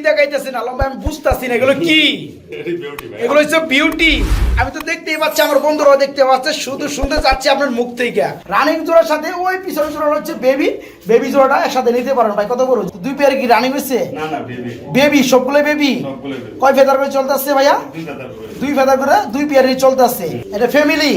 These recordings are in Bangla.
দেখাইতেছেন? আলম ভাই আমি বুঝতেছি না এগুলো কি? এগুলো হচ্ছে বিউটি আমি তো দেখতেই পাচ্ছি আমার বন্ধুরাও দেখতে পাচ্ছে শুধু শুনতে চাচ্ছি আপনার মুখ থেকে। রানিং জোড়ার সাথে ওই পিছনে জোড়া হচ্ছে বেবি বেবি জোড়াটা একসাথে নিতে পারেন ভাই কত বড় দুই পেয়ার কি রানিং হয়েছে? বেবি সবগুলো বেবি কয় ফেদার করে চলতেছে ভাইয়া? দুই করে। ফেদার করে দুই পেয়ারই চলতেছে। এটা ফ্যামিলি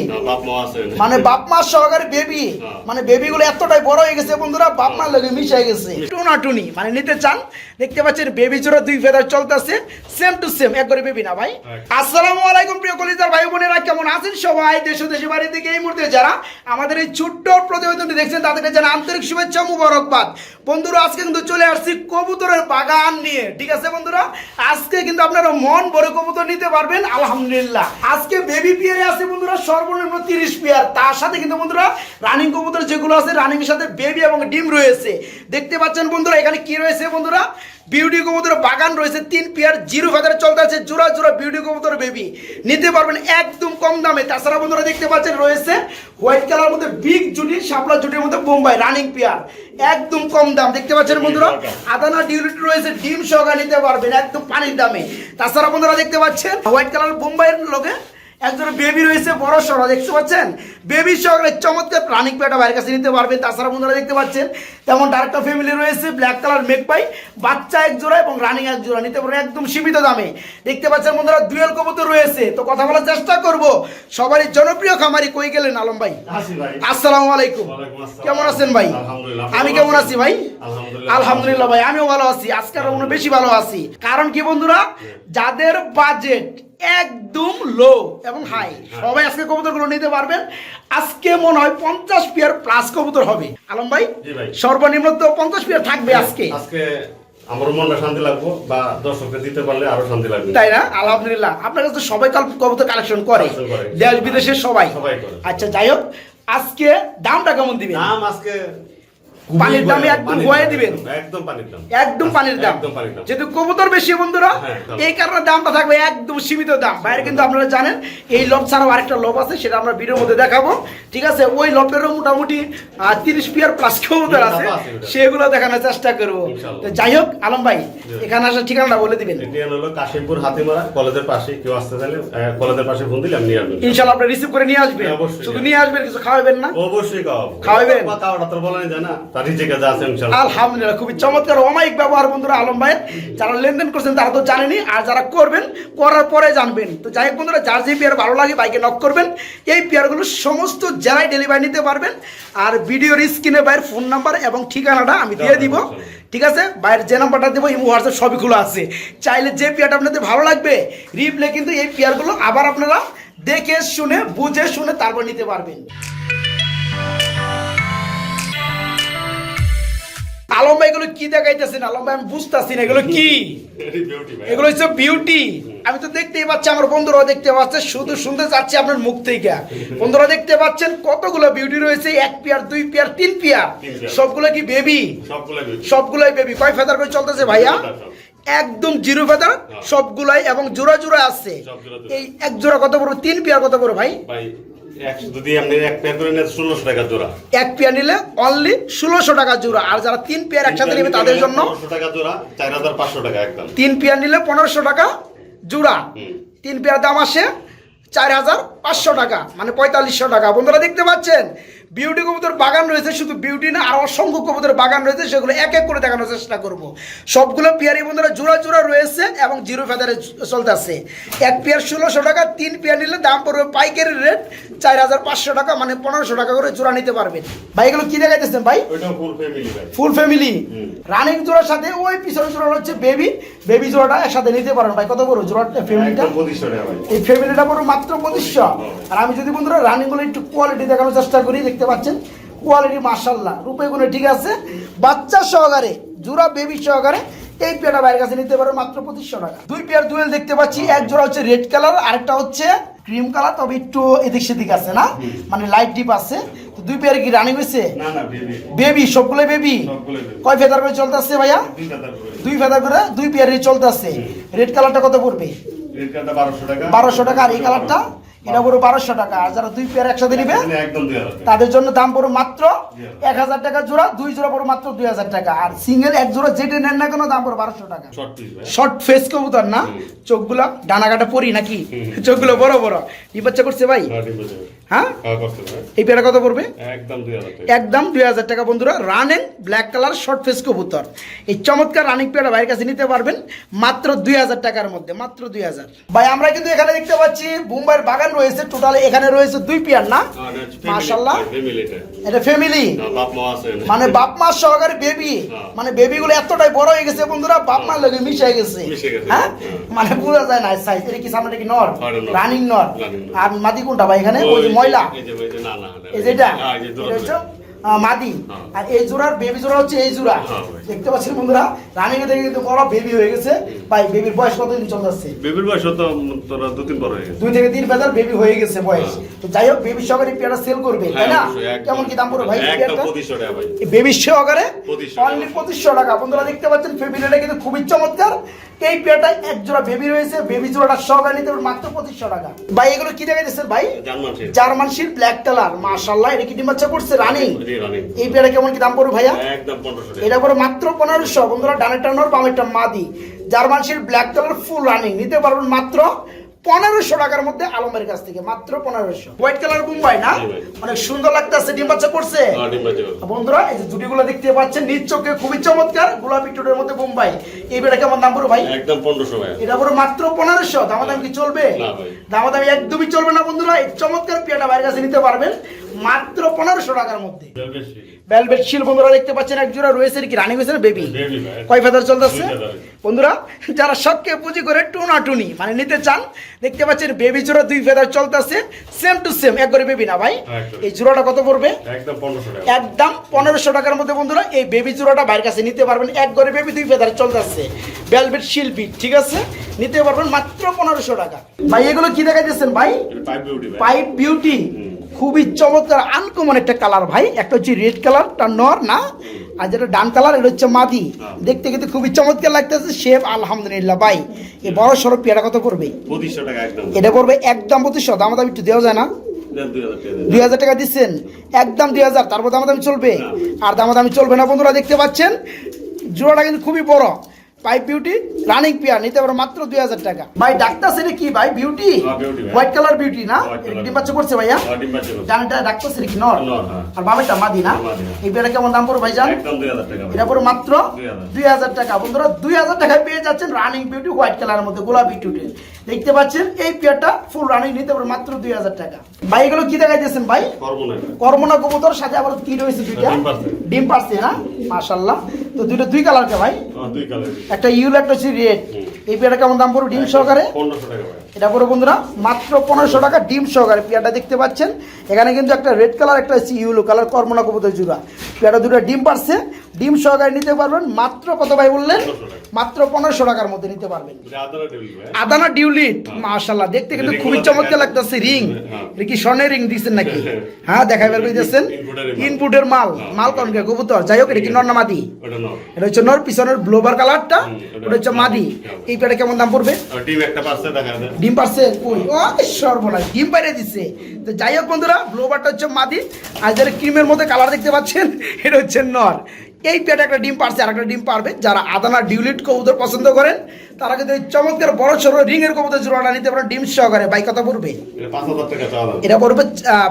মানে বাপ মা সহকারে বেবি হ্যাঁ। মানে বেবি গুলো এতটাই বড় হয়ে গেছে বন্ধুরা বাপ মার লগে মিশে গেছে। টুনা টুনি মানে নিতে চান দেখতে পাচ্ছেন বেবি জোড়া দুই ফেদার চলতেছে সেম টু সেম একবারে বেবি না ভাই। হ্যাঁ। আসসালামু আলাইকুম প্রিয় কলিজার ভাই বোনেরা কেমন আছেন সবাই? দেশ দেশে দেশের বাড়ি থেকে এই মুহূর্তে যারা আমাদের এই ছোট্ট প্রতিবেদনটি দেখছেন তাদেরকে জানা আন্তরিক শুভেচ্ছা মুবারকবাদ। বন্ধুরা আজকে কিন্তু চলে আসছি কবুতরের বাগান নিয়ে, ঠিক আছে বন্ধুরা? আজকে কিন্তু আপনারা মন ভরে কবুতর নিতে পারবেন, আলহামদুলিল্লাহ। আজকে বেবি পিয়ারে আছে বন্ধুরা, সর্বনিম্ন তিরিশ পিয়ার। তার সাথে কিন্তু বন্ধুরা রানিং কবুতর যেগুলো আছে রানিং সাথে বেবি এবং ডিম রয়েছে। দেখতে পাচ্ছেন বন্ধুরা, এখানে কি রয়েছে বন্ধুরা? বিউটি কবুতর বাগান রয়েছে তিন পেয়ার জিরো ফেদারে চলতে আছে জোড়া জোড়া বিউটি কবুতর বেবি নিতে পারবেন একদম কম দামে। তাছাড়া বন্ধুরা দেখতে পাচ্ছেন রয়েছে হোয়াইট কালার মধ্যে বিগ জুটি শাপলা জুটির মধ্যে বোম্বাই রানিং পেয়ার একদম কম দাম। দেখতে পাচ্ছেন বন্ধুরা আদানা ডিউলিটি রয়েছে ডিম সহকারে নিতে পারবেন একদম পানির দামে। তাছাড়া বন্ধুরা দেখতে পাচ্ছেন হোয়াইট কালার বোম্বাইয়ের লোকে একজন বেবি রয়েছে বড় সড়ো দেখতে পাচ্ছেন? বেবি সহকারে চমৎকার প্রাণিক পেটা বাইরের কাছে নিতে পারবেন তাছাড়া বন্ধুরা দেখতে পাচ্ছেন তেমন ডার্কটা ফ্যামিলি রয়েছে ব্ল্যাক কালার মেক পাই বাচ্চা এক জোড়া এবং রানিং এক জোড়া নিতে পারবেন একদম সীমিত দামে। দেখতে পাচ্ছেন বন্ধুরা দুয়েল কবুতর রয়েছে তো কথা বলার চেষ্টা করব। সবারই জনপ্রিয় খামারি কই গেলেন আলম ভাই? আসি ভাই। আসসালামু আলাইকুম। কেমন আছেন ভাই? আমি কেমন আছি। ভাই? আলহামদুলিল্লাহ। আলহামদুলিল্লাহ ভাই আমিও ভালো আছি আজকে আরও বেশি ভালো আছি। কারণ কি বন্ধুরা? যাদের বাজেট একদম লো এবং হাই সবাই আজকে কবুতরগুলো নিতে পারবেন। আজকে মনে হয় পঞ্চাশ পিয়ার প্লাস কবুতর হবে। আলম ভাই সর্বনিম্ন তো পঞ্চাশ পিয়ার থাকবে আজকে। আজকে আমার মনটা শান্তি লাগবো বা দর্শককে দিতে পারলে আরও শান্তি লাগবে। তাই না? আলহামদুলিল্লাহ। আপনার কাছে তো সবাই কাল- কবুতর কালেকশন করে। দেশ বিদেশের সবাই। সবাই আচ্ছা যাই হোক আজকে দামটা কেমন দিবেন? দাম আজকে পানির দামে একদম দাম, দিবেন। একদম পানির দাম। একদম পানির দাম। যেহেতু কবুতর বেশি বন্ধুরা হ্যাঁ, এই কারণে দামটা থাকবে একদম সীমিত দাম। বাইরে কিন্তু আপনারা জানেন এই লব ছাড়াও আরেকটা লব আছে সেটা আমরা ভিডিওর মধ্যে দেখাবো। ঠিক আছে? ওই লবেরও মোটামুটি তিরিশ পিয়ার প্লাস কবুতর আছে। আছে সেগুলো দেখানোর চেষ্টা করব। তো যাই হোক আলম ভাই এখানে আসার ঠিকানাটা বলে দিবেন। হলো কাশিমপুর হাতিমারা কলেজের পাশে কেউ আসতে চাইলে কলেজের পাশে ফোন দিলে নিয়ে আসবেন আপনি রিসিভ করে নিয়ে আসবেন। হ্যাঁ, শুধু নিয়ে আসবেন কিছু খাওয়াবেন না? অবশ্যই খাওয়াবো। খাওয়াবেন? খাওয়াটা তো বলা যায় না আলহামদুলিল্লাহ খুবই চমৎকার অমায়িক ব্যবহার বন্ধুরা আলম ভাইয়ের যারা লেনদেন করছেন তারা তো জানেনি আর যারা করবেন করার পরে জানবেন। তো যাই হোক বন্ধুরা যার যে পেয়ার ভালো লাগে বাইকে নক করবেন। এই পেয়ারগুলো সমস্ত জেলায় ডেলিভারি নিতে পারবেন। আর ভিডিওর স্ক্রিনে বাইরের ফোন নাম্বার এবং ঠিকানাটা আমি দিয়ে দিব। ঠিক আছে? বাইরের যে নাম্বারটা দেবো ইমো হোয়াটসঅ্যাপ সবই খোলা আছে। চাইলে যে পেয়ারটা আপনাদের ভালো লাগবে রিপ্লে কিন্তু এই পেয়ারগুলো আবার আপনারা দেখে শুনে বুঝে শুনে তারপর নিতে পারবেন। আলম ভাই এগুলো কি দেখাইতেছেন? আলম ভাই আমি বুঝতেছি না এগুলো কি? এগুলো হচ্ছে বিউটি আমি তো দেখতেই পাচ্ছি আমার বন্ধুরাও দেখতে পাচ্ছে শুধু শুনতে চাচ্ছি আপনার মুখ থেকে। বন্ধুরা দেখতে পাচ্ছেন কতগুলো বিউটি রয়েছে এক পেয়ার দুই পেয়ার তিন পেয়ার? সবগুলো কি বেবি সবগুলো সবগুলাই বেবি কয় ফেদার করে চলতেছে ভাইয়া? একদম জিরো ফেদার সবগুলাই এবং জোড়া জোড়া আছে। এই এক জোড়া কত পড়বে তিন পেয়ার কত পড়বে ভাই যদি আপনি এক পেয়ার করে নেন ষোলোশো টাকা জোড়া। এক পেয়ার নিলে অনলি ষোলোশো টাকা জোড়া। আর যারা তিন পেয়ার একসাথে নেবে তাদের জন্য টাকা জোড়া চার হাজার পাঁচশো টাকা একদম। তিন পেয়ার নিলে পনেরোশো টাকা জোড়া। তিন পেয়ার দাম আসে চার হাজার পাঁচশো টাকা মানে পঁয়তাল্লিশশো টাকা। বন্ধুরা দেখতে পাচ্ছেন? বিউটি কবুতর বাগান রয়েছে শুধু বিউটি না আর অসংখ্য কবুতর বাগান রয়েছে সেগুলো এক এক করে দেখানোর চেষ্টা করব। সবগুলো পেয়ারি বন্ধুরা জোড়া জোড়া রয়েছে এবং জিরো ফেদারে চলতে আছে এক পেয়ার ষোলোশো টাকা তিন পেয়ার নিলে দাম পড়বে পাইকারি রেট চার হাজার পাঁচশো টাকা মানে পনেরোশো টাকা করে জোড়া নিতে পারবেন। ভাই এগুলো কি দেখাইতেছেন ভাই? Full family full family running জোড়ার সাথে ওই পিছনে জোড়া হচ্ছে বেবি বেবি জোড়াটা একসাথে নিতে পারেন ভাই। কত বড় জোড়াটা ফ্যামিলিটা এই ফ্যামিলিটা বড় মাত্র পঁচিশশো। আর আমি যদি বন্ধুরা রানিংগুলো একটু কোয়ালিটি দেখানোর চেষ্টা করি দেখতে পাচ্ছেন? কোয়ালিটি মার্শাল্লাহ রূপে গুলো ঠিক আছে। বাচ্চা সহকারে জোড়া বেবি সহকারে এই পেয়ারটা বাইরের কাছে নিতে পারো মাত্র পঁচিশশো টাকা। দুই পেয়ার দুয়েল দেখতে পাচ্ছি। এক জোড়া হচ্ছে রেড কালার আরেকটা হচ্ছে ক্রিম কালার তবে একটু এদিক সেদিক আছে না? মানে লাইট ডিপ আছে। দুই পেয়ারে কি রানিং হয়েছে? বেবি সবগুলো বেবি কয় ফেদার করে চলতেছে ভাইয়া? দুই কাতার করে। দুই ফেদার করে দুই পেয়ারই চলতেছে। রেড কালারটা কত পড়বে? বারোশো টাকা। আর এই কালারটা এটা পুরো বারোশো টাকা। আর যারা দুই পেয়ার একসাথে নিবে তাদের জন্য দাম পড়ো মাত্র এক হাজার টাকা জোড়া দুই জোড়া পড়ো মাত্র দুই হাজার টাকা। আর সিঙ্গেল এক জোড়া যেটা নেন না কেন দাম পড়ো বারোশো টাকা। শর্ট ফেস কবুতর না? চোখগুলো ডানা কাটা পরি নাকি? চোখগুলো বড় বড়। বাচ্চা করছে ভাই? হ্যাঁ। হ্যাঁ। এই পেয়ারা কত পড়বে? একদম দুই হাজার টাকা। বন্ধুরা। রানেন ব্ল্যাক কালার শর্ট ফেস কবুতর। এই চমৎকার রানিং পেয়ারা ভাইয়ের কাছে নিতে পারবেন মাত্র দুই হাজার টাকার মধ্যে মাত্র দুই হাজার। ভাই আমরা কিন্তু এখানে দেখতে পাচ্ছি মুম্বাইয়ের বাগান রয়েছে। টোটাল এখানে রয়েছে দুই পেয়ার না? এটা হচ্ছে family- মাশাল্লাহ এটা ফ্যামিলি। মানে বাপ মা সহকারে বেবি হ্যাঁ। মানে বেবি গুলো এতটাই বড় হয়ে গেছে বন্ধুরা। বাপ মার লগে মিশে গেছে। গেছে, হ্যাঁ? হ্যাঁ। মানে বোঝা যায় না সাইজ এটা কি সামনে কি নর। রানিং নর। আর মাদি কোনটা ভাই এখানে? ওই ময়লা এই যে- এই না, না, না। এই যেটা হ্যাঁ, মাদি। হ্যাঁ। আর এই জোড়ার বেবি জোড়া হচ্ছে এই জোড়া। হ্যাঁ, দেখতে পাচ্ছেন বন্ধুরা রানিং থেকে কিন্তু বড় বেবি হয়ে গেছে। ভাই বেবির বয়স কতদিন চলে যাচ্ছে? বেবির বয়স তো তোরা দু তিন বড় হয়ে গেছে। দুই থেকে তিন বেজার বেবি হয়ে গেছে বয়স। হ্যাঁ। তো যাই হোক বেবি সহকারে পেয়ারা সেল করবে তাই হ্যাঁ, না? কেমন কি দাম পড়বে ভাই পেয়ারটা? টাকা ভাই। বেবি সহকারে? 2500 অনলি পঁচিশশো টাকা। বন্ধুরা দেখতে পাচ্ছেন ফেবিলিটা কিন্তু খুবই চমৎকার। এই পেয়ারটা এক জোড়া বেবি রয়েছে। বেবি জোড়াটা সহকারে নিতে মাত্র পঁচিশশো টাকা। ভাই এগুলো কি দিচ্ছেন ভাই? জার্মান শিল ব্ল্যাক কালার মাশাল্লাহ এটা কি ডিম বাচ্চা করছে? রানিং। এই পেয়ারা কেমন কি দাম পড়বে ভাইয়া? একদম এটা করে মাত্র পনেরোশো। বন্ধুরা ডানের টানোর বামের টান মাদি। জার্মান শিল ব্ল্যাক কালার ফুল রানিং নিতে পারবেন মাত্র পনেরোশো টাকার মধ্যে আলমের কাছ থেকে মাত্র পনেরোশো। হোয়াইট কালার মুম্বাই না? অনেক সুন্দর লাগতেছে ডিম বাচ্চা করছে। হ্যাঁ। বন্ধুরা এই যে জুটিগুলো দেখতে পাচ্ছেন নিজ চোখে খুবই চমৎকার গোলাপি টোটের মধ্যে বোম্বাই এই বেটা কেমন দাম পড়ো ভাই? একদম পনেরোশো এটা পুরো মাত্র পনেরোশো। দামাদামি কি চলবে? না ভাই। দামাদামি একদমই চলবে না বন্ধুরা। এই চমৎকার পেয়াটা বাইরের কাছে নিতে পারবেন মাত্র পনেরোশো টাকার মধ্যে। ভেলভেট শিল বন্ধুরা দেখতে পাচ্ছেন এক জোড়া রয়েছে কি রানিং হয়েছে বেবি কয় ফেদার চলতেছে? বন্ধুরা যারা শখকে পুঁজি করে টুনা টুনি মানে নিতে চান দেখতে পাচ্ছেন বেবি জোড়া দুই ফেদার চলতেছে সেম টু সেম এক করে বেবি না ভাই? এই জোড়াটা কত পড়বে? একদম পনেরোশো টাকার মধ্যে বন্ধুরা এই বেবি জোড়াটা বাইরের কাছে নিতে পারবেন এক করে বেবি দুই ফেদার চলতেছে। ভেলভেট শিল্পী ঠিক আছে? নিতে পারবেন মাত্র পনেরোশো টাকা। ভাই এগুলো কি দেখা দিচ্ছেন ভাই? এটা পাইপ বিউটি ভাই। পাইপ বিউটি খুবই চমৎকার আনকমন একটা কালার ভাই। একটা হচ্ছে রেড কালারটা নর না? আর যেটা ডান কালার এটা হচ্ছে মাদি। হ্যাঁ। দেখতে কিন্তু খুবই চমৎকার লাগতেছে শেপ আলহামদুলিল্লাহ ভাই। এই বড় সড়ক পেয়ারা কত করবে? এটা করবে একদম পঁচিশশো। দাম দাম একটু দেওয়া যায় না? দুই হাজার টাকা দিচ্ছেন? একদম দুই হাজার। তারপর দামাদামি চলবে? না। আর দামাদামি চলবে না বন্ধুরা দেখতে পাচ্ছেন? জোড়াটা কিন্তু খুবই বড়। পাইপ বিউটি রানিং পেয়ার নিতে পারো মাত্র দুই হাজার টাকা। ভাই ডাক্তার সেটা কি ভাই বিউটি হ্যাঁ। হোয়াইট কালার বিউটি না? ডিম বাচ্চা করছে ভাইয়া। জানটা ডাক্তার সেটা কি নর? হ্যাঁ। আর বামেরটা মাদি না? হ্যাঁ। এই পেয়ারা কেমন দাম পড়ো ভাই জান। এটা পুরো মাত্র দুই হাজার। টাকা। বন্ধুরা দুই হাজার টাকায় পেয়ে যাচ্ছেন রানিং বিউটি হোয়াইট কালারের মধ্যে গোলাপি টুটে দেখতে পাচ্ছেন এই পেয়ারটা ফুল রানিং নিতে পারো মাত্র দুই হাজার টাকা। ভাই এগুলো কি দেখা দিয়েছেন ভাই। কর্মনা। কবুতর সাথে আবার কি রয়েছে দুইটা? ডিম পারছে। ডিম পারছে না? মাশাল্লাহ তো দুইটা দুই কালার কে ভাই? হ্যাঁ, দুই কালার একটা ইউল একটা হচ্ছে এই পেয়ারটা কেমন দাম পড়বে? ডিম সহকারে? টাকা ভাই এটা পড়ে বন্ধুরা মাত্র পনেরোশো টাকা ডিম সহকারে। পেয়ারটা দেখতে পাচ্ছেন এখানে কিন্তু একটা রেড কালার একটা হচ্ছে ইউলো কালার কর্মনা কবুতর জুড়া। পেয়ারটা দুটো ডিম পারছে ডিম সহকারে নিতে পারবেন মাত্র কত ভাই বললেন? মাত্র পনেরোশো টাকার মধ্যে নিতে পারবেন। আদানা ডিউলিট মাশাল্লাহ দেখতে কিন্তু খুবই চমৎকার লাগতেছে রিং হ্যাঁ। এটা কি স্বর্ণের রিং দিচ্ছেন নাকি? হ্যাঁ। দেখাই বের করে দিচ্ছেন। ইনপুটের মাল। হ্যাঁ। মাল কোন কবুতর। যাই হোক এটা কি নর্নামাদি মাদি? এটা হচ্ছে নর পিছনের ব্লোবার কালারটা ওটা- হচ্ছে মাদি। হ্যাঁ। এই পেটা কেমন দাম পড়বে? ডিম একটা দেখা ডিম পারছে? কই? ও সর্বনাশ ডিম পাইরে দিচ্ছে তো যাই হোক বন্ধুরা ব্লোবারটা হচ্ছে মাদি। আর যারা ক্রিমের মধ্যে কালার দেখতে পাচ্ছেন এটা হচ্ছে নর। এই পেটে একটা ডিম পারছে আর একটা ডিম পারবে। যারা আদানা ডিউলিট কবুতর পছন্দ করেন তারা কিন্তু এই চমৎকার বড় সড়ো রিংয়ের কবুতর জোড়াটা নিতে পারেন ডিম সহকারে। ভাই কত পড়বে? এটা পড়বে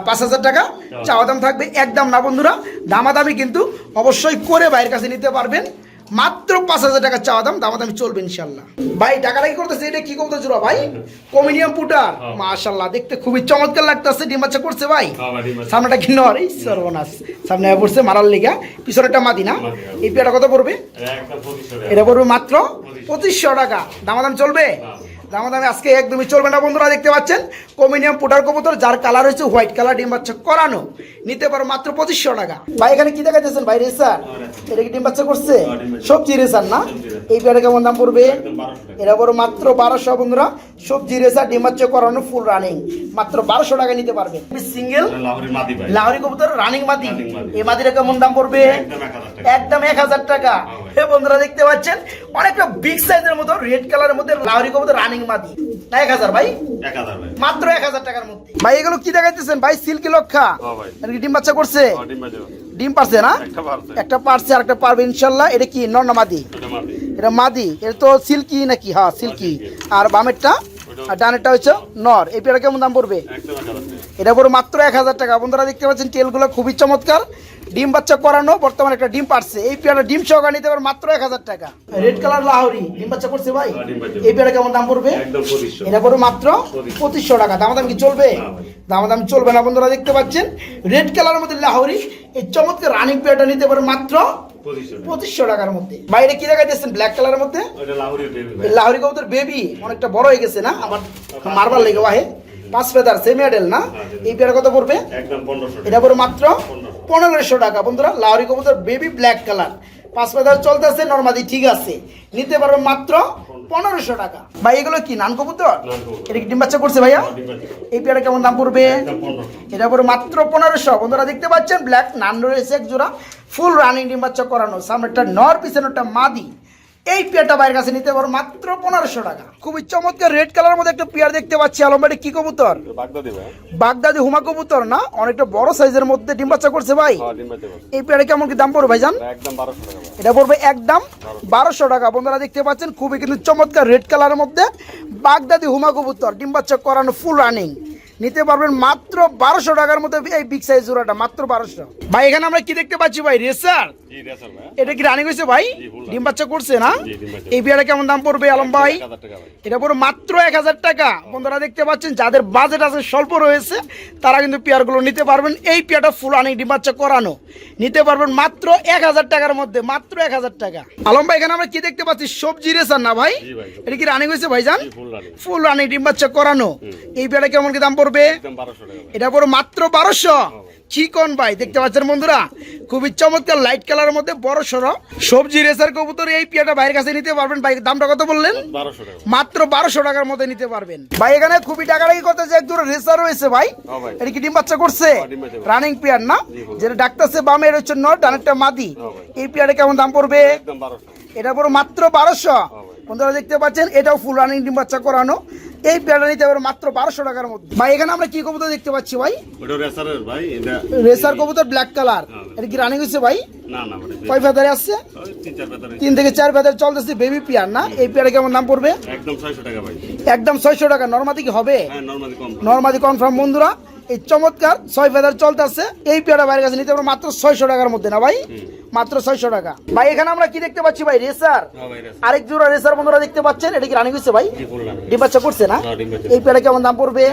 পাঁচ হাজার টাকা। চাওয়া দাম থাকবে একদম না বন্ধুরা। দামাদামি কিন্তু অবশ্যই করে বাইরের কাছে নিতে পারবেন। মাত্র পাঁচ হাজার টাকা চাওয়া দাম দামাদামি চলবে ইনশাল্লাহ ভাই টাকা কি করতেছে? এটা কি করতে জোড়া ভাই? কমিডিয়াম পুটার। হ্যাঁ। মাশাল্লাহ দেখতে খুবই চমৎকার লাগতেছে ডিম বাচ্চা করছে ভাই। হ্যাঁ সামনেটা কি নর? এই সর্বনাশ। সামনে পড়ছে মারার লিগা পিছনেটা মাদি না হ্যাঁ। এই পেয়ারটা কত পড়বে? এটা পড়বে মাত্র পঁচিশশো। টাকা। দামাদাম চলবে? দামাদামি আজকে একদমই চলবে না বন্ধুরা দেখতে পাচ্ছেন? কমিনিয়াম পুটার কবুতর যার কালার হচ্ছে হোয়াইট কালার ডিম বাচ্চা করানো। নিতে পারো মাত্র পঁচিশশো টাকা। ভাই এখানে কি দেখাইতেছেন ভাই রেসার? এটা কি ডিম বাচ্চা করছে। সবজি রেসার না? এই পেয়ারে কেমন দাম পড়বে? এটা পড়ো মাত্র বারোশো বন্ধুরা। সবজি রেসার ডিম বাচ্চা করানো ফুল রানিং মাত্র বারোশো টাকা নিতে পারবে। সিঙ্গেল লাহোরি কবুতর রানিং মাদি। এই মাদিটা কেমন দাম পড়বে? একদম এক হাজার টাকা। হ্যাঁ বন্ধুরা দেখতে পাচ্ছেন? অনেকটা বিগ সাইজের মতো রেড কালারের মধ্যে লাহরি কবুতর রানিং রানিং মাদি না এক হাজার ভাই? এক হাজার ভাই। মাত্র এক হাজার টাকার মধ্যে ভাই এগুলো কি দেখাইতেছেন? ভাই সিল্কি লক্ষা। ভাই। আর কি ডিম বাচ্চা করছে? ডিম পারছে না? একটা পারছে। আর একটা পারবে ইনশাল্লাহ। এটা কি? নর না মাদি? এটা মাদি। এটা তো সিল্কি নাকি? হ্যাঁ সিল্কি। আর বামেরটা? আর ডানেরটা হচ্ছে নর। এই পেয়ারা কেমন দাম পড়বে? এটা পুরো মাত্র এক হাজার টাকা। বন্ধুরা দেখতে পাচ্ছেন তেলগুলো খুবই চমৎকার। ডিম বাচ্চা করানো বর্তমানে একটা ডিম পারছে। এই পেয়ারা ডিম সহকারে নিতে পারে মাত্র এক হাজার টাকা। রেড কালার লাহরি ডিম বাচ্চা করছে ভাই? হ্যাঁ, এই পেয়ারা কেমন দাম পড়বে? এটা পড়বে মাত্র পঁচিশশো। টাকা। দামাদাম কি চলবে। দামাদাম চলবে না বন্ধুরা দেখতে পাচ্ছেন? রেড কালারের মধ্যে লাহরি এই চমৎকার রানিং পেয়ারটা নিতে পারে মাত্র পঁচিশশো টাকার মধ্যে। বাইরে কি দেখাইতেছেন ব্ল্যাক কালারের মধ্যে? লাহরি কবুতর বেবি অনেকটা বড় হয়ে গেছে না? আমার মারবার লেগে বাহে। পাঁচ ফেদার সেমি অ্যাডেল না? এই পেয়ার কত পড়বে? এটা পড়বে মাত্র পনেরোশো টাকা। বন্ধুরা লাউরি কবুতর বেবি ব্ল্যাক কালার পাঁচ পাতার চলতেছে নর্মাদি ঠিক আছে। নিতে পারবে মাত্র পনেরোশো টাকা। ভাই এগুলো কি নান কবুতর। এটা কি ডিম বাচ্চা করছে ভাইয়া? বাজে এই পেয়ারা কেমন দাম পড়বে? এটা পড়বে মাত্র পনেরোশো। বন্ধুরা দেখতে পাচ্ছেন ব্ল্যাক নান রয়েছে এক জোড়া ফুল রানিং ডিম বাচ্চা করানো। সামনেটা নর পিছনেরটা মাদি। এই পেয়ারটা বাইরের কাছে নিতে পারো মাত্র পনেরোশো টাকা। খুবই চমৎকার রেড কালার মধ্যে একটা পেয়ার দেখতে পাচ্ছি। আলমবাড়ি কি কবুতর? বাগদাদি ভাই হুমা কবুতর না? অনেকটা বড় সাইজের মধ্যে ডিম বাচ্চা করছে ভাই। হ্যাঁ এই পেয়ারে কেমন কি দাম পড়বে ভাইজান? ভাই। এটা পড়বে একদম বারোশো। টাকা। বন্ধুরা দেখতে পাচ্ছেন খুবই কিন্তু চমৎকার রেড কালারের মধ্যে বাগদাদি হুমা কবুতর ডিম বাচ্চা করানো ফুল রানিং নিতে পারবেন মাত্র বারোশো টাকার মধ্যে এই বিগ সাইজ জোড়াটা মাত্র বারোশো। ভাই এখানে আমরা কি দেখতে পাচ্ছি ভাই? রেসার ভাই এটা কি রানিং হয়েছে ভাই? ডিম বাচ্চা করছে না। এই বিয়ারে কেমন দাম পড়বে আলম ভাই? ভাই। এটা পুরো মাত্র এক হাজার টাকা। বন্ধুরা দেখতে পাচ্ছেন যাদের বাজেট আছে স্বল্প রয়েছে তারা কিন্তু পেয়ারগুলো নিতে পারবেন। এই পেয়ারটা ফুল আনি ডিম বাচ্চা করানো। নিতে পারবেন মাত্র এক হাজার টাকার মধ্যে মাত্র এক হাজার টাকা। আলম ভাই এখানে আমরা কি দেখতে পাচ্ছি? সবজি রেসার না ভাই? এটা কি রানিং হয়েছে ভাইজান ফুল রানিং ফুল রানি ডিম বাচ্চা করানো। এই পেয়ারটা কেমন কি দাম পড়বে? ভাই। এটা পুরো মাত্র বারোশো। চিকন ভাই দেখতে পাচ্ছেন বন্ধুরা? খুবই চমৎকার লাইট কালারের মধ্যে বড় সড়ো সবজি রেসার কবুতর এই পিয়াটা বাইরের কাছে নিতে পারবেন। ভাই দামটা কত বললেন? মাত্র বারোশো টাকার মধ্যে নিতে পারবেন। ভাই এখানে খুবই টাকাটাকি করতে যে এক দুটো রেসার রয়েছে ভাই। হ্যাঁ এটা কি ডিম বাচ্চা করছে? হ্যাঁ। রানিং পেয়ার না? যেটা ডাক্তারছে বামে এর হচ্ছে নট ডানেরটা মাদি। হ্যাঁ এই পেয়ারে কেমন দাম পড়বে? এটা পুরো মাত্র বারোশো। ভাই। বন্ধুরা দেখতে পাচ্ছেন এটাও ফুল রানিং ডিম বাচ্চা করানো। এই পেয়ারটা নিতে পারব মাত্র বারোশো টাকার মধ্যে। ভাই এখানে আমরা কি কবুতর দেখতে পাচ্ছি ভাই? রেসারের ভাই এটা রেসার কবুতর ব্ল্যাক কালার হ্যাঁ। এটা কি রানিং হয়েছে ভাই? না না কয় ফেদারে আসছে? তিন থেকে চার ফেদার চলতেছে বেবি পেয়ার না? এই পেয়ারে কেমন পড়বে? একদম ছয়শো টাকা ভাই। একদম ছয়শো টাকা। নর্মাদি কি হবে? হ্যাঁ নর্মাদি কনফার্ম বন্ধুরা। এই চমৎকার ছয় ফেদার চলতেছে। এই পেয়ারা বাইরের কাছে নিতে পারব মাত্র ছয়শো টাকার মধ্যে না ভাই? মাত্র ছয়শো টাকা। ভাই এখানে আমরা কি দেখতে পাচ্ছি ভাই? রেসার। আরেক জোড়া রেসার বন্ধুরা দেখতে পাচ্ছেন? এটা কি রানিং হচ্ছে ভাই? রানিং বাচ্চা করছে না। এই পেয়ারা কেমন দাম পড়বে?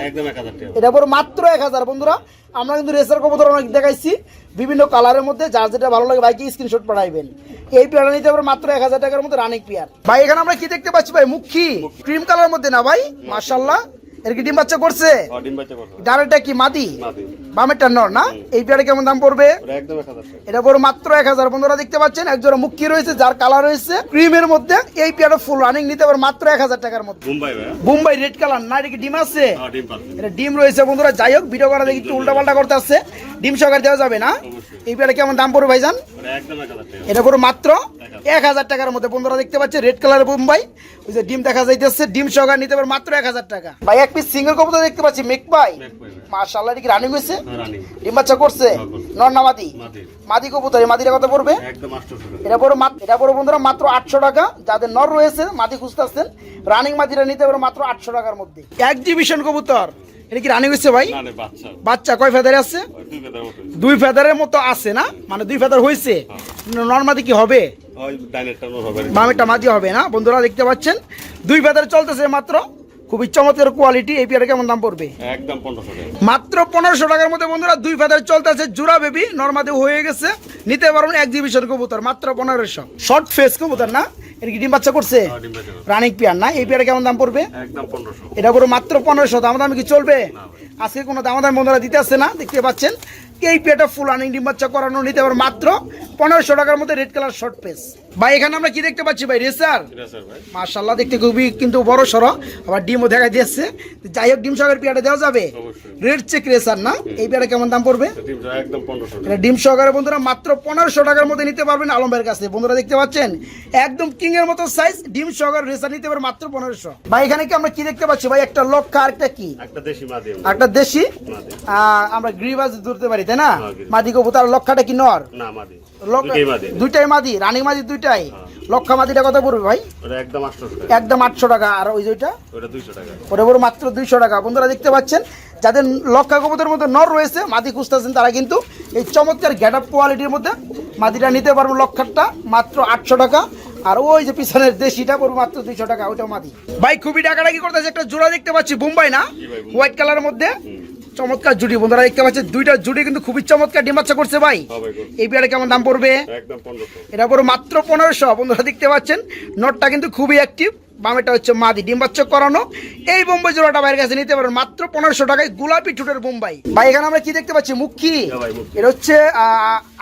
এটা পড়ে মাত্র এক হাজার বন্ধুরা। আমরা কিন্তু রেসার কবুতর অনেক দেখাইছি। বিভিন্ন কালারের মধ্যে যার যেটা ভালো লাগে বাইকে স্ক্রিনশট পাঠাইবেন। এই পেয়ারা নিতে পারবে মাত্র এক হাজার টাকার মধ্যে রানিক পেয়ার ভাই এখানে আমরা কি দেখতে পাচ্ছি ভাই? মুখী। ক্রিম কালার মধ্যে না ভাই? মার্শাল্লাহ এর কি ডিম বাচ্চা করছে? হ্যাঁ করো কি মাদি? বামেরটা নর না? এই পেয়ারে কেমন দাম পড়বে? এটা মাত্র এক হাজার। বন্ধুরা দেখতে পাচ্ছেন একজোড়া মুখী রয়েছে যার কালার রয়েছে ক্রিমের মধ্যে। এই পেয়ারটা ফুল রানিং নিতে মাত্র এক হাজার টাকার মধ্যে। বোম্বাই রেড কালার না এটা কি ডিম আছে? হ্যাঁ এটা ডিম রয়েছে বন্ধুরা যাই হোক ভিডিও করা দেখি একটু উল্টা করতে আসছে ডিম সহকারে দেওয়া যাবে না? এই পেয়ারে কেমন দাম পড়বে ভাইজান? এটা পুরো মাত্র এক হাজার টাকার মধ্যে বন্ধুরা দেখতে পাচ্ছে রেড কালার বোম্বাই। ওই যে ডিম দেখা যাইতেছে ডিম সহকারে নিতে পারে মাত্র এক হাজার টাকা। ভাই এক পিস সিঙ্গেল কবুতর দেখতে পাচ্ছি মেক ভাই। মার্শাল্লাহ কি রানিং হয়েছে হ্যাঁ ডিম বাচ্চা করছে? হ্যাঁ, করছে। নর না মাদি? মাদি। কবুতর এই মাদিটা কত পড়বে? এটা পড়ো মাত্র এটা পড়ো বন্ধুরা মাত্র আটশো টাকা। যাদের নর রয়েছে মাদি খুঁজতেছেন রানিং মাদিটা নিতে পারো মাত্র আটশো টাকার মধ্যে। এক্সিবিশন কবুতর। এটা কি রানিং হয়েছে ভাই? বাচ্চা। কয় ফেদারে আছে? দুই দুই ফেদারের মতো আছে না? মানে দুই ফেদার হয়েছে নর্মাদি কি হবে? মামেরটা মাঝি হবে না বন্ধুরা দেখতে পাচ্ছেন? দুই ফেদার চলতেছে মাত্র খুবই চমৎকার কোয়ালিটি এই পেয়ারে কেমন দাম পড়বে? একদম মাত্র পনেরোশো টাকার মধ্যে বন্ধুরা দুই ফেদার চলতেছে জোড়া বেবি নর্মাদি হয়ে গেছে। নিতে পারবেন এক্সিবিশন কবুতর মাত্র পনেরোশো। শর্ট ফেস কবুতর না? এটা কি ডিম বাচ্চা করছে? হ্যাঁ রানিক পেয়ার না? এই পেয়ারে কেমন দাম পড়বে? এটা পুরো মাত্র পনেরোশো দাম দামি কি চলবে? আজকে কোনো দাম দাম বন্ধুরা দিতে আসছে না দেখতে পাচ্ছেন। এই পেটা ফুল আনিং ডিম বাচ্চা করানো নিতে পারো মাত্র পনেরোশো টাকার মধ্যে রেড কালার শর্ট পেস ভাই এখানে আমরা কি দেখতে পাচ্ছি ভাই? রেসার মার্শাল্লাহ দেখতে খুবই কিন্তু বড় সড়ো। আবার ডিমও দেখা দিয়েছে। যাই হোক ডিম সহকারে পেয়াটা দেওয়া যাবে। রেড চেক রেসার না? এই পেয়াটা কেমন দাম পড়বে? এটা ডিম সহকারে বন্ধুরা মাত্র পনেরোশো টাকার মধ্যে নিতে পারবেন আলম ভাইয়ের কাছে বন্ধুরা দেখতে পাচ্ছেন? একদম কিং এর মতো সাইজ ডিম সহকারে রেসার নিতে পারবেন মাত্র পনেরোশো। ভাই এখানে কি আমরা কি দেখতে পাচ্ছি? ভাই একটা লক্ষা আর একটা কি? একটা দেশি। একটা দেশি। আমরা গ্রিবাজ ধরতে পারি। তাই না? হ্যাঁ। মাদি কবুতর লক্ষাটা কি নর? না মাদি। দুইটাই মাদি। দুইটাই মাদি দুইটাই? লক্ষা মাদিটা কত পড়বে ভাই? একদম একদম আটশো টাকা আর ওই দুইটা ওটা বড় মাত্র দুইশো টাকা। বন্ধুরা দেখতে পাচ্ছেন যাদের লক্ষা কবুতরের মধ্যে নর রয়েছে মাদি খুঁজতেছেন তারা কিন্তু এই চমৎকার গেট আপ কোয়ালিটির মধ্যে মাদিটা নিতে পারব লক্ষারটা মাত্র আটশো টাকা। আর ওই যে পিছনের দেশিটা পড়বে মাত্র দুইশো টাকা ওইটা মাদি। ভাই খুবই টাকাটা কি করতেছে একটা জোড়া দেখতে পাচ্ছি বোম্বাই না। হোয়াইট কালারের মধ্যে? চমৎকার জুটি বন্ধুরা দেখতে পাচ্ছেন দুইটা জুটি কিন্তু খুবই চমৎকার ডিমাচ্ছা করছে ভাই। হবে এই বিয়ারে কেমন দাম পড়বে? এটা পুরো মাত্র পনেরোশো বন্ধুরা দেখতে পাচ্ছেন নটটা কিন্তু খুবই অ্যাক্টিভ বামেটা হচ্ছে মাদি ডিম বাচ্চা করানো। এই বোম্বাই জোড়াটা বাইরের কাছে নিতে পারেন মাত্র পনেরোশো টাকায় গোলাপি ঠুটের বোম্বাই। ভাই এখানে আমরা কি দেখতে পাচ্ছি? মুখী। হ্যাঁ। এটা হচ্ছে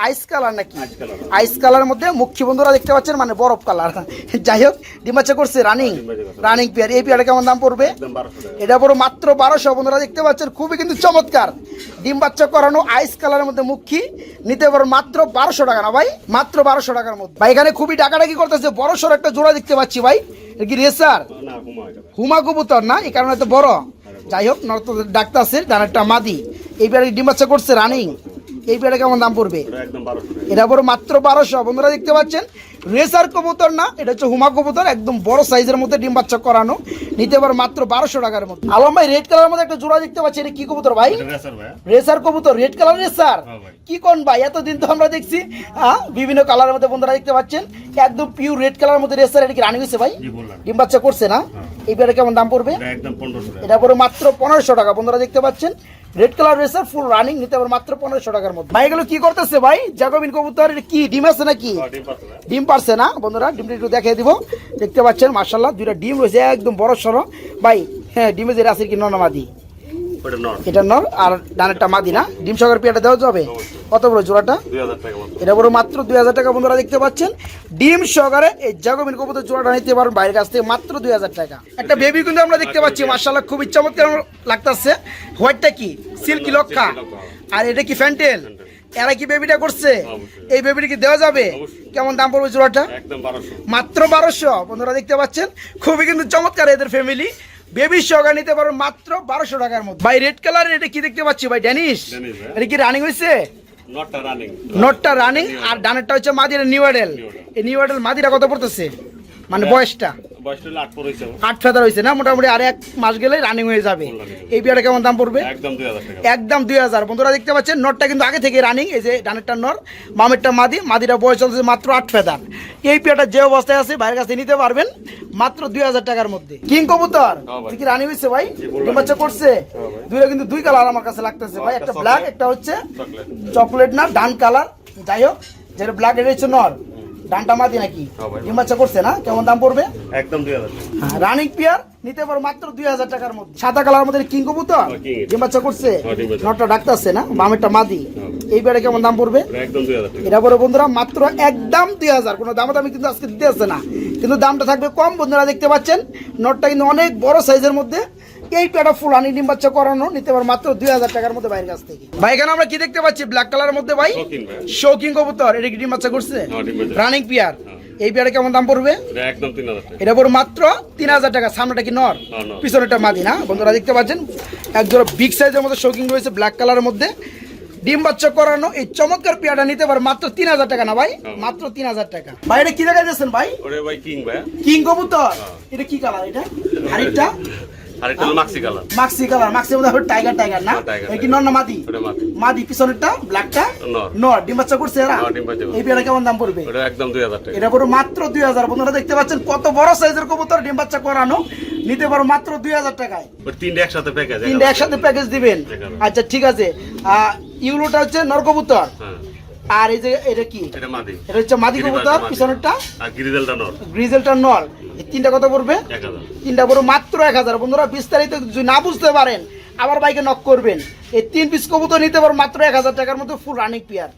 আইস কালার নাকি? আইস কালার। আইস মধ্যে মুখী বন্ধুরা দেখতে পাচ্ছেন মানে বরফ কালার যাই হোক ডিম বাচ্চা করছে। রানিং। রানিং পেয়ার এই পেয়ারটা কেমন দাম পড়বে? এটা পুরো মাত্র বারোশো। বন্ধুরা দেখতে পাচ্ছেন খুবই কিন্তু চমৎকার। ডিম বাচ্চা করানো আইস কালারের মধ্যে মুখী। নিতে পারো মাত্র বারোশো টাকা না ভাই? মাত্র বারোশো টাকার মধ্যে। ভাই এখানে খুবই ডাকাডাকি করতেছে বড় সড়ো একটা জোড়া দেখতে পাচ্ছি ভাই। কি রেসার না হুমা কবুতর না এই কারণে তো বড়। যাই হোক নর্ত ডাক্তার আছে ডানারটা মাদি। এইবার ডিম বাচ্চা করছে রানিং এই পেয়ারে কেমন দাম পড়বে? এটা বড় মাত্র বারোশো। বন্ধুরা দেখতে পাচ্ছেন? রেসার কবুতর না এটা হচ্ছে হুমা কবুতর একদম বড় সাইজের মধ্যে ডিম বাচ্চা করানো। নিতে পারো মাত্র বারোশো টাকার মধ্যে। আলম ভাই রেড কালার মধ্যে একটা জোড়া দেখতে পাচ্ছি এটা কি কবুতর ভাই? রেসার কবুতর রেড কালার রেসার? হ্যাঁ কি কোন ভাই? এতদিন তো আমরা দেখছি হ্যাঁ বিভিন্ন কালারের মধ্যে বন্ধুরা দেখতে পাচ্ছেন। একদম পিওর রেড কালারের মধ্যে রেসার এটা কি রানি হয়েছে ভাই? ডিম বাচ্চা করছে না? এই পেয়ারে কেমন দাম পড়বে? এটা পড়ে মাত্র পনেরোশো টাকা। বন্ধুরা দেখতে পাচ্ছেন রেড কালার রয়েছে ফুল রানিং নিতে পারবে মাত্র পনেরোশো টাকার মধ্যে। ভাই এগুলো কি করতেছে ভাই? জাগবিন কবুতর কি ডিম আছে নাকি? ডিম পারছে না। বন্ধুরা ডিমটা একটু দেখিয়ে দিব। দেখতে পাচ্ছেন মার্শাল্লাহ দুইটা ডিম রয়েছে একদম বড় সড়ো ভাই হ্যাঁ ডিমে যে আছে কি ননামাদি? এটা নর। আর ডানেরটা মাদি না ডিম সকার পেয়াটা দেওয়া যাবে? কত বড় জোড়াটা? এটা বড় মাত্র দুই হাজার টাকা বন্ধুরা দেখতে পাচ্ছেন। ডিম সহকারে এই জাগবিন কবুতর জোড়াটা নিতে পারেন বাইরের কাছ থেকে মাত্র দুই হাজার টাকা। একটা বেবি কিন্তু আমরা দেখতে পাচ্ছি মার্শাল্লাহ খুবই চমৎকার লাগতেছে। হোয়াইটটা কি? সিল্কি লক্ষা। আর এটা কি ফ্যান্টেল? এরা কি বেবিটা করছে? এই বেবিটা কি দেওয়া যাবে? কেমন দাম পড়বে জোড়াটা? মাত্র বারোশো। বন্ধুরা দেখতে পাচ্ছেন খুবই কিন্তু চমৎকার এদের ফ্যামিলি বেবি সহকার নিতে পারো মাত্র বারোশো টাকার মধ্যে। ভাই রেড কালার এটা কি দেখতে পাচ্ছি ভাই ড্যানিশ হ্যাঁ। এটা কি রানিং হয়েছে নটটা রানিং নটটা রানিং আর ডানেরটা হচ্ছে মাদিরা নিউ অ্যাডেল এই নিউ অ্যাডেল মাদিরা কত পড়তেছে? মানে বয়সটা? আট হয়েছে না? মোটামুটি আর এক মাস গেলে রানিং হয়ে যাবে। এই বিয়াটা কেমন দাম পড়বে? একদম দুই হাজার বন্ধুরা দেখতে পাচ্ছেন নটটা কিন্তু আগে থেকে রানিং এই যে ডানেরটা নর মামেরটা মাদি মাদিরা বয়স চলছে মাত্র আট ফেদার। এই পেয়াটা যে অবস্থায় আছে কাছে নিতে পারবেন মাত্র দুই হাজার টাকার মধ্যে। কিং কবুতর হ্যাঁ ভাই। কি রানি হয়েছে ভাই। বাচ্চা করছে? হ্যাঁ দুইটা কিন্তু দুই কালার আমার কাছে লাগতেছে ভাই। একটা ব্ল্যাক একটা হচ্ছে চকলেট চকলেট না ডান কালার যাই হোক যেটা ব্ল্যাক এটা হচ্ছে নর। ডানটা মাদি নাকি? হ্যাঁ ডিম বাচ্চা করছে না? কেমন দাম পড়বে? একদম দুই হাজার পিয়ার নিতে পারো মাত্র দুই হাজার টাকার মধ্যে। সাদা কালার মধ্যে কিং কবুতর? হ্যাঁ। ডিম বাচ্চা করছে? হ্যাঁ। নটটা ডাক্তারছে না? বামেরটা মাদি হ্যাঁ। এই পেয়ারে কেমন দাম পড়বে? এটা পরে বন্ধুরা মাত্র একদম দুই হাজার। কোনো দাম দামি কিন্তু আজকে দিতে আসছে না। কিন্তু দামটা থাকবে কম। বন্ধুরা দেখতে পাচ্ছেন নটটা কিন্তু অনেক বড় সাইজের মধ্যে। এই পেটা ফুল আনি ডিম বাচ্চা করানো নিতে পারো মাত্র দুই হাজার টাকার মধ্যে বাইরের কাছ থেকে। ভাই এখানে আমরা কি দেখতে পাচ্ছি? ব্ল্যাক কালারের মধ্যে ভাই? শৌকিং কবুতর। এটা কি ডিম বাচ্চা করছে? হ্যাঁ। Running pair. এই পেয়ারে কেমন দাম পড়বে? এটা একদম তিন হাজার এটা পড়বে মাত্র তিন হাজার টাকা। সামনেটা কি নর? হ্যাঁ, নর। পিছনেটা মাদি না? বন্ধুরা দেখতে পাচ্ছেন একজোড়া বিগ সাইজের মধ্যে শৌকিং রয়েছে ব্ল্যাক কালারের মধ্যে। ডিম বাচ্চা করানো এই চমৎকার পেয়াটা নিতে পারে মাত্র তিন হাজার টাকা না ভাই? মাত্র তিন হাজার টাকা। ভাই এটা কি দেখা যাচ্ছেন ভাই ভাই কিং ভাই। কিং কবুতর? এটা কি কালার এটা? হারিটা আর এটা হলো মাক্সি কালার মাক্সি কালার মধ্যে হবে টাইগার টাইগার না? কি নর না মাদি? মাদি। পিছনেরটা ব্ল্যাকটা নর। নর ডিম বাচ্চা করছে এরা। এই পেয়ারা কেমন দাম পড়বে? ওটা একদম দুই হাজার টাকা। এটা পুরো মাত্র দুই হাজার। বন্ধুরা দেখতে পাচ্ছেন কত বড় সাইজের কবুতর ডিম বাচ্চা করানো। নিতে পারো মাত্র দুই হাজার টাকায়। ওটা তিনটে একসাথে প্যাকেজ তিনটা একসাথে প্যাকেজ দিবেন। আচ্ছা ঠিক আছে। ইউলোটা হচ্ছে নর কবুতর। হ্যাঁ। আর এই যে এটা কি? এটা মাদি। এটা হচ্ছে মাদি কবুতর। পিছনেরটা? আর গ্রিজেলটা নর। গ্রিজেলটা নর। এই তিনটা কত পড়বে? এক হাজার। তিনটা বড় মাত্র এক হাজার। বন্ধুরা বিস্তারিত যদি না বুঝতে পারেন আবার বাইকে নক করবেন। এই তিন পিস কবুতর নিতে পারো মাত্র এক হাজার টাকার মধ্যে ফুল রানিং পেয়ার